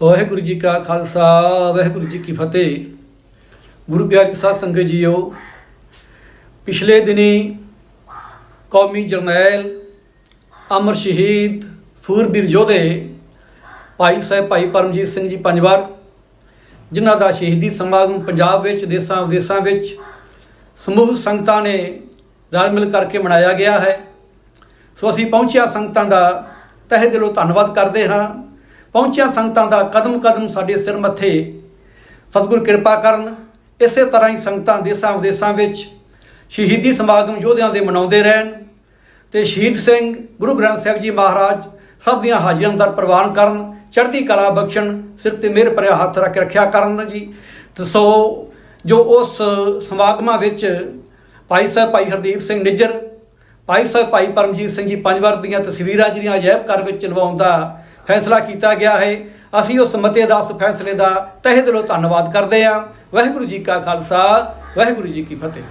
ਵਾਹਿਗੁਰੂ ਜੀ ਕਾ ਖਾਲਸਾ, ਵਾਹਿਗੁਰੂ ਜੀ ਕੀ ਫਤਿਹ। ਗੁਰੂ ਪਿਆਰੀ ਸਾਧ ਸੰਗਤ ਜੀਓ, ਪਿਛਲੇ ਦਿਨੀ ਕੌਮੀ ਜਰਨੈਲ ਅਮਰ ਸ਼ਹੀਦ ਸੂਰਬੀਰ ਯੋਧੇ, ਭਾਈ ਸਾਹਿਬ ਭਾਈ ਪਰਮਜੀਤ ਸਿੰਘ ਜੀ ਪੰਜਵਾਰ, ਜਿਨ੍ਹਾਂ ਦਾ ਸ਼ਹੀਦੀ ਸਮਾਗਮ ਪੰਜਾਬ ਵਿੱਚ, ਦੇਸਾਂ ਵਿਦੇਸਾਂ ਵਿੱਚ ਸਮੂਹ ਸੰਗਤਾਂ ਨੇ ਰਲ ਮਿਲ ਕਰਕੇ ਮਨਾਇਆ ਗਿਆ ਹੈ। ਸੋ ਅਸੀਂ ਪਹੁੰਚਿਆ ਸੰਗਤਾਂ ਦਾ ਤਹਿ ਦਿਲੋਂ ਧੰਨਵਾਦ ਕਰਦੇ ਹਾਂ। ਪਹੁੰਚਿਆ ਸੰਗਤਾਂ ਦਾ ਕਦਮ ਕਦਮ ਸਾਡੇ ਸਿਰ ਮੱਥੇ। ਸਤਿਗੁਰ ਕਿਰਪਾ ਕਰਨ, ਇਸੇ ਤਰ੍ਹਾਂ ਹੀ ਸੰਗਤਾਂ ਦੇਸਾਂ ਵਿਦੇਸਾਂ ਵਿੱਚ ਸ਼ਹੀਦੀ ਸਮਾਗਮ ਯੋਧਿਆਂ ਦੇ ਮਨਾਉਂਦੇ ਰਹਿਣ ਤੇ ਸ਼ਹੀਦ ਸਿੰਘ ਗੁਰੂ ਗ੍ਰੰਥ ਸਾਹਿਬ ਜੀ ਮਹਾਰਾਜ ਸਭ ਦੀਆਂ ਹਾਜ਼ਰੀਆਂ ਦਰ ਪ੍ਰਵਾਨ ਕਰਨ, ਚੜ੍ਹਦੀ ਕਲਾ ਬਖਸ਼ਣ, ਸਿਰ ਤੇ ਮਿਹਰ ਭਰਿਆ ਹੱਥ ਰੱਖ ਕੇ ਰੱਖਿਆ ਕਰਨ ਜੀ। ਤੇ ਸੋ ਜੋ ਉਸ ਸਮਾਗਮਾਂ ਵਿੱਚ ਭਾਈ ਸਾਹਿਬ ਭਾਈ ਹਰਦੀਪ ਸਿੰਘ ਨਿੱਜਰ, ਭਾਈ ਸਾਹਿਬ ਭਾਈ ਪਰਮਜੀਤ ਸਿੰਘ ਜੀ ਪੰਜ ਪੰਜਵਾਰ ਦੀਆਂ ਤਸਵੀਰਾਂ ਜਿਹੜੀਆਂ ਅਜਾਇਬ ਘਰ ਵਿੱਚ ਲਵਾਉਣ ਦਾ ਫੈਸਲਾ ਕੀਤਾ ਗਿਆ ਹੈ। ਅਸੀਂ ਉਸ ਮਤੇ ਦਾ ਉਸ ਫੈਸਲੇ ਦਾ ਤਹਿ ਦਿਲੋਂ ਧੰਨਵਾਦ ਕਰਦੇ ਹਾਂ। ਵਾਹਿਗੁਰੂ ਜੀ ਕਾ ਖਾਲਸਾ, ਵਾਹਿਗੁਰੂ ਜੀ ਕੀ ਫਤਿਹ।